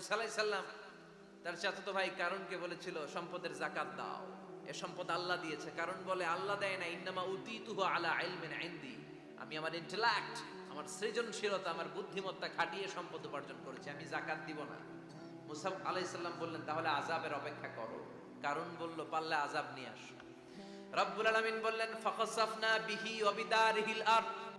মুসা আলাইহিস তার চাচাতো ভাই কারণকে বলেছিল, সম্পদের জাকাত দাও। এ সম্পদ আল্লাহ দিয়েছে। কারণ বলে, আল্লাহ দেয় না, ইন্নামা উতিতুহু আলা ইলমিন ইনদি। আমি আমার ইন্টেলেক্ট আমার সৃজনশীলতা, আমার বুদ্ধিমত্তা খাটিয়ে সম্পদ উপার্জন করেছি, আমি জাকাত দিব না। মুসা আলাইহিস সালাম বললেন, তাহলে আজাবের অপেক্ষা করো। কারণ বলল, পারলে আজাব নিয়ে আসো। রব্বুল আলামিন বললেন, ফাখাসাফনা বিহি ওয়া বিদারিহিল আরদ।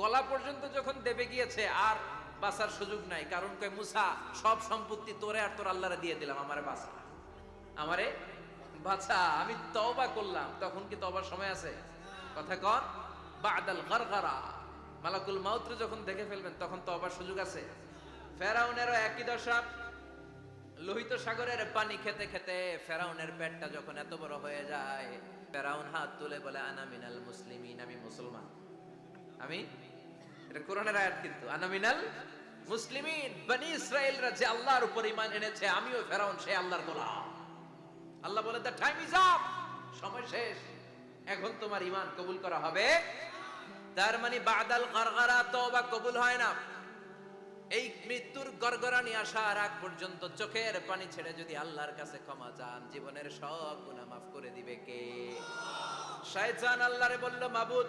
গলা পর্যন্ত যখন দেবে গিয়েছে, আর বাঁচার সুযোগ নাই। কারণ কয়, মুসা, সব সম্পত্তি তোরে আর তোর আল্লাহরে দিয়ে দিলাম, আমারে বাঁচা। আমারে বাছা আমি তওবা করলাম। তখন কি তওবার সময় আছে? কথা কর বাদাল গরগরা। মালাকুল মাউত্র যখন দেখে ফেলবেন, তখন তওবার সুযোগ আছে। ফেরাউনেরও একই দশা। লোহিত সাগরের পানি খেতে খেতে ফেরাউনের পেটটা যখন এত বড় হয়ে যায়, ফেরাউন হাত তুলে বলে, আনা মিনাল মুসলিমিন, আমি মুসলমান। আমি এটা কোরআনের আয়াত কিন্তু। আনা মিনাল মুসলিমিন, বনি ইসরায়েলরা যে আল্লাহর উপর এনেছে, আমিও ফেরাউন আল্লাহর গোলাম। আল্লাহ বলে দ্য টাইম ইজ আপ সময় শেষ। এখন তোমার কবুল করা হবে। তার মানে বাদাল গরগরা তওবা কবুল হয় না। এই মৃত্যুর গড়গড়ানি আসার আগ পর্যন্ত চোখের পানি ছেড়ে যদি আল্লাহর কাছে ক্ষমা চান, জীবনের সব গুনাহ মাফ করে দিবে কে? শয়তান আল্লাহরে বলল, মাবুদ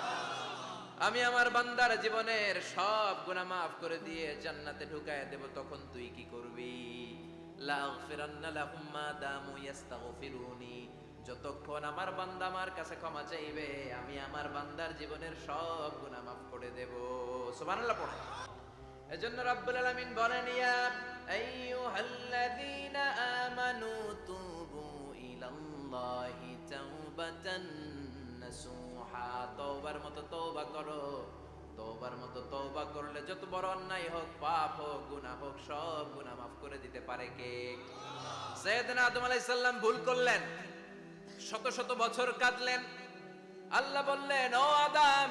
আমি আমার বান্দার জীবনের সব গুনাহ মাফ করে দিয়ে জান্নাতে ঢুকায় দেব, তখন তুই কি করবি? যতক্ষণ আমার বান্দা আমার কাছে ক্ষমা চাইবে, আমি আমার বান্দার জীবনের সব গুনাহ মাফ করে দেব। সুবহানাল্লাহ পড়ে। এজন্য রাব্বুল আলামিন বলেন, ইয়া আইয়ুহাল্লাযীনা আমানু তুবু ইলাল্লাহি তাওবাতান। নাসুহা তওবার মতো তওবা করো। তওবার মতো তওবা করলে যত বড় অন্যায় হোক, পাপ হোক, গুনাহ হোক, সব গুনাহ মাফ করে দিতে পারে কে? সাইয়েদনা আদম আলাইহিস সালাম ভুল করলেন। শত শত বছর কাঁদলেন। আল্লাহ বললেন, ও আদাম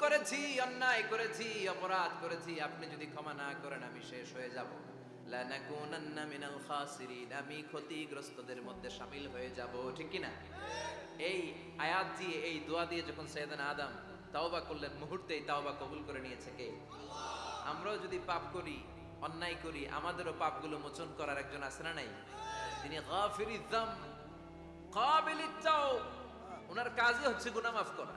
করেছি, অন্যায় করেছি, অপরাধ করেছি, আপনি যদি ক্ষমা না করেন, আমি শেষ হয়ে যাব। আমি ক্ষতিগ্রস্তদের মধ্যে শামিল হয়ে যাব, ঠিক এই আয়াত দিয়ে, এই দোয়া দিয়ে যখন সৈয়দান আদম তাওবা করলেন, মুহূর্তেই তাওবা কবুল করে নিয়েছে কে? আমরাও যদি পাপ করি, অন্যায় করি, আমাদেরও পাপগুলো মোচন করার একজন না নাই? তিনি গাফিরিদ যাম কাবিলিত তাওব। ওনার কাজই হচ্ছে গুনাহ মাফ করা।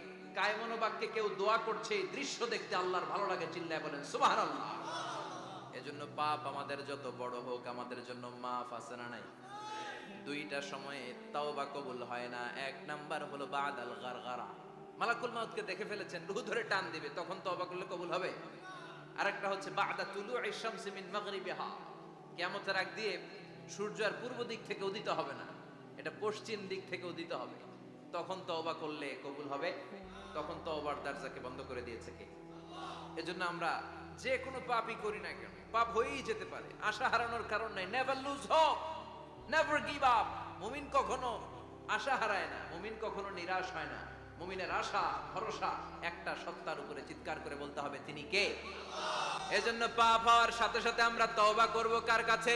কায়মনো বাক্যে কেউ দোয়া করছে দৃশ্য দেখতে আল্লাহর ভালো লাগে, চিল্লায় বলেন, সুবহানাল্লাহ। এজন্য পাপ আমাদের যত বড় হোক, আমাদের জন্য মাফ আছে না নাই? দুইটা সময়ে তাওবা কবুল হয় না, এক নাম্বার হলো বাদ আল গারগারা। মালাকুল মাউতকে দেখে ফেলেছেন, রুহ ধরে টান দিবে, তখন তওবা করলে কবুল হবে? আরেকটা হচ্ছে, বাদা তুলু শামসি মিন মাগরিবিহা। কিয়ামতের আগ দিয়ে সূর্য আর পূর্ব দিক থেকে উদিত হবে না, এটা পশ্চিম দিক থেকে উদিত হবে। তখন তওবা করলে কবুল হবে? তখন তওবার দরজাকে বন্ধ করে দিয়েছে কে? এজন্য আমরা যে কোনো পাপই করি না কেন, পাপ হয়েই যেতে পারে, আশা হারানোর কারণ নাই। Never lose hope never give up মুমিন কখনো আশা হারায় না, মুমিন কখনো নিরাশ হয় না। মুমিনের আশা, ভরসা একটা সত্তার উপরে চিৎকার করে বলতে হবে, তিনি কে? এজন্য পাপ হওয়ার সাথে সাথে আমরা তওবা করব কার কাছে?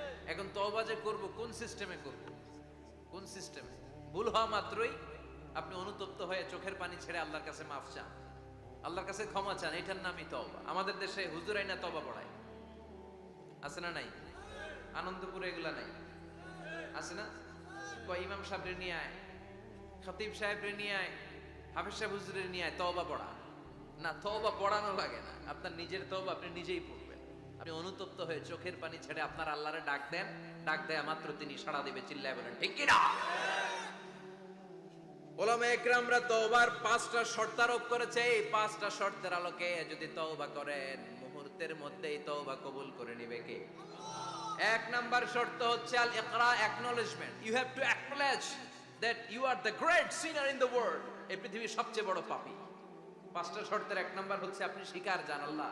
এখন তওবা যে করব, কোন সিস্টেমে করব? কোন সিস্টেমে? ভুল হওয়া মাত্রই আপনি অনুতপ্ত হয়ে চোখের পানি ছেড়ে আল্লাহর কাছে মাফ চান। আল্লাহর কাছে ক্ষমা চান, এটার নামই তওবা। আমাদের দেশে হুজুরাই না তওবা পড়ায়। আছে না নাই? আনন্দপুরে এগুলা নাই? আছে না? কয় ইমাম সাহেবরে নিয়ে আয়, খতিব সাহেবরে নিয়ে আয়, হাফিজ সাহেব হুজুরের নিয়ে আয়, তওবা পড়া। না, তওবা পড়ানো লাগে না। আপনার নিজের তওবা আপনি নিজেই পড়বেন আপনি অনুতপ্ত হয়ে চোখের পানি ছেড়ে আপনার আল্লাহরে ডাক দেন, ডাক দেয়া মাত্র তিনি সাড়া দিবে, চিল্লায় বলেন, ঠিক কি না? ওলামা একরামরা তওবার পাঁচটা শর্ত আরোপ করেছে। এই পাঁচটা শর্তের আলোকে যদি তওবা করেন, মুহূর্তের মধ্যেই তওবা কবুল করে নিবে কে? এক নাম্বার শর্ত হচ্ছে আল ইকরা you have to acknowledge that you are the great sinner in the world এই পৃথিবীর সবচেয়ে বড় পাপী। পাঁচটা শর্তের এক নাম্বার হচ্ছে আপনি স্বীকার জান আল্লাহ।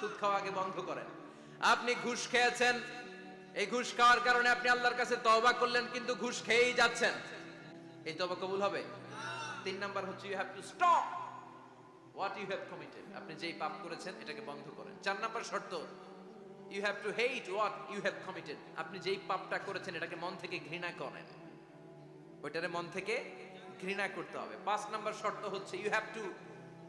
সুদ খাওয়া আগে বন্ধ করেন। আপনি ঘুষ খেয়েছেন, এই ঘুষ খাওয়ার কারণে আপনি আল্লাহর কাছে তবা করলেন, কিন্তু ঘুষ খেয়েই যাচ্ছেন। এই তবা কবুল হবে? তিন নাম্বার হচ্ছে you have to stop what you have committed আপনি যেই পাপ করেছেন, এটাকে বন্ধ করেন। চার নাম্বার শর্ত you have to hate what you have committed আপনি যেই পাপটা করেছেন, এটাকে মন থেকে ঘৃণা করেন। ওইটারে মন থেকে ঘৃণা করতে হবে। পাঁচ নাম্বার শর্ত হচ্ছে you have to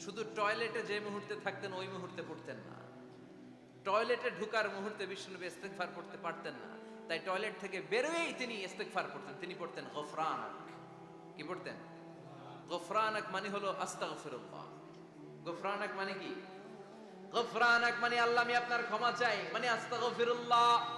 শুধু টয়লেটে যে মুহূর্তে থাকতেন, ওই মুহূর্তে পড়তেন না। টয়লেটে ঢুকার মুহূর্তে বিষ্ণুনবী ইস্তেগফার করতে পারতেন না। তাই টয়লেট থেকে বেরোয়েই তিনি ইস্তেগফার করতেন তিনি পড়তেন গফরানাক। কি পড়তেন? গফরানাক মানে হলো আস্তা আস্তাগফিরুল্লাহ। গফরানাক মানে কি? গফরানাক মানে আল্লাহ আমি আপনার ক্ষমা চাই। মানে আস্তা আস্তাগফিরুল্লাহ।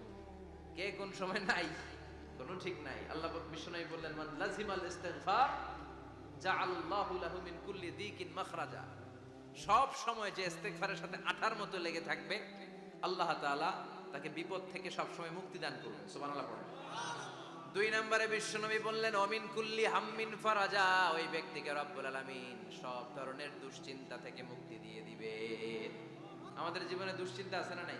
কে কোন সময় নাই, কোনো ঠিক নাই। আল্লাহ বিষ্ণু বললেন, মান লাজিমাল ইস্তিগফার, জাআল্লাহু লাহু মিন কুল্লি দিকিন মাখরাজা। সব সময় যে ইস্তেগফারের সাথে আঠার মতো লেগে থাকবে, আল্লাহ তাআলা তাকে বিপদ থেকে সব সময় মুক্তি দান করবেন সুবহানাল্লাহ পড়েন। দুই নম্বরে বিশ্বনবী বললেন অমিন কুল্লি হাম্মিন ফারাজা। ওই ব্যক্তিকে রব্বুল আলামিন সব ধরনের দুশ্চিন্তা থেকে মুক্তি দিয়ে দিবে। আমাদের জীবনে দুশ্চিন্তা আছে না নাই?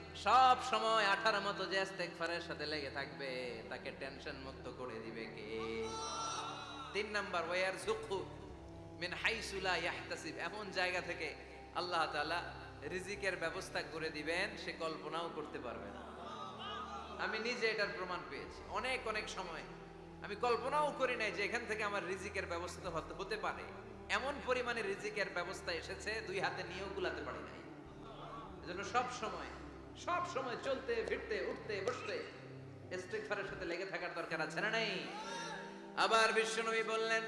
সব সময় আঠার মতো যে সাথে লেগে থাকবে, তাকে টেনশন মুক্ত করে দিবে কে? তিন নাম্বার ওয়ার জুকু মিন হাইসুলা ইয়াহতাসিব। এমন জায়গা থেকে আল্লাহ তাআলা রিজিকের ব্যবস্থা করে দিবেন, সে কল্পনাও করতে পারবে না। আমি নিজে এটার প্রমাণ পেয়েছি। অনেক অনেক সময় আমি কল্পনাও করি নাই যে এখান থেকে আমার রিজিকের ব্যবস্থা হতে পারে। এমন পরিমাণে রিজিকের ব্যবস্থা এসেছে, দুই হাতে নিয়েও গুলাতে পারি নাই। এজন্য সব সময় সব সময় চলতে, ফিরতে, উঠতে, বসতে। ইস্তিগফারের সাথে লেগে থাকার দরকার আছে না নাই? আবার বিশ্বনবী বললেন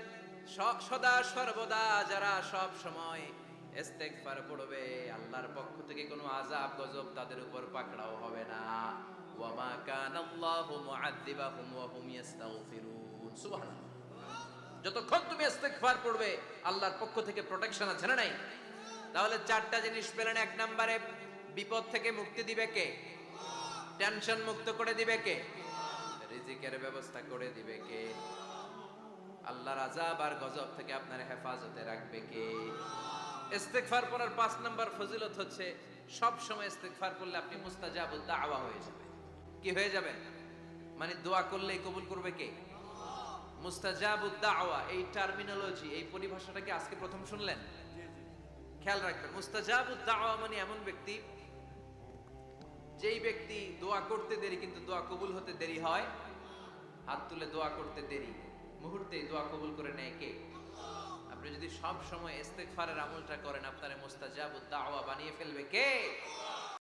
সদা সর্বদা যারা সব সময় ইস্তেগফার পড়বে, আল্লাহর পক্ষ থেকে কোনো আযাব, গজব তাদের উপর পাকড়াও হবে না। ওয়ামা কানাল্লাহু মুআদ্দিবাহুম ওয়া হুম ইস্তাগফিরুন। সুবহানাল্লাহ। যতক্ষণ তুমি ইস্তেগফার পড়বে, আল্লাহর পক্ষ থেকে প্রোটেকশন আছে না নাই? তাহলে চারটা জিনিস পেলেন এক নম্বরে। বিপদ থেকে মুক্তি দিবে কে? টেনশন মুক্ত করে দিবে কে? রিজিকের ব্যবস্থা করে দিবে কে? আল্লাহর আজাব আর গজব থেকে আপনার হেফাজতে রাখবে কে? ইস্তেগফার পড়ার পাঁচ নাম্বার ফজিলত হচ্ছে সব সময় ইস্তেগফার করলে আপনি মুস্তাজাবুদ দাওয়া হয়ে যাবেন। কি হয়ে যাবেন মানে দোয়া করলেই কবুল করবে কে? মুস্তাজাবুদ দাওয়া এই টার্মিনোলজি এই পরিভাষাটা কি আজকে প্রথম শুনলেন? খেয়াল রাখবেন মুস্তাজাবুদ দাওয়া মানে এমন ব্যক্তি যেই ব্যক্তি দোয়া করতে দেরি, কিন্তু দোয়া কবুল হতে দেরি হয়, হাত তুলে দোয়া করতে দেরি। মুহূর্তে দোয়া কবুল করে নেয় কে? আপনি যদি সব সময় ইস্তেগফারের আমলটা করেন, আপনার মুস্তাজাবুদ দাওয়া বানিয়ে ফেলবে কে?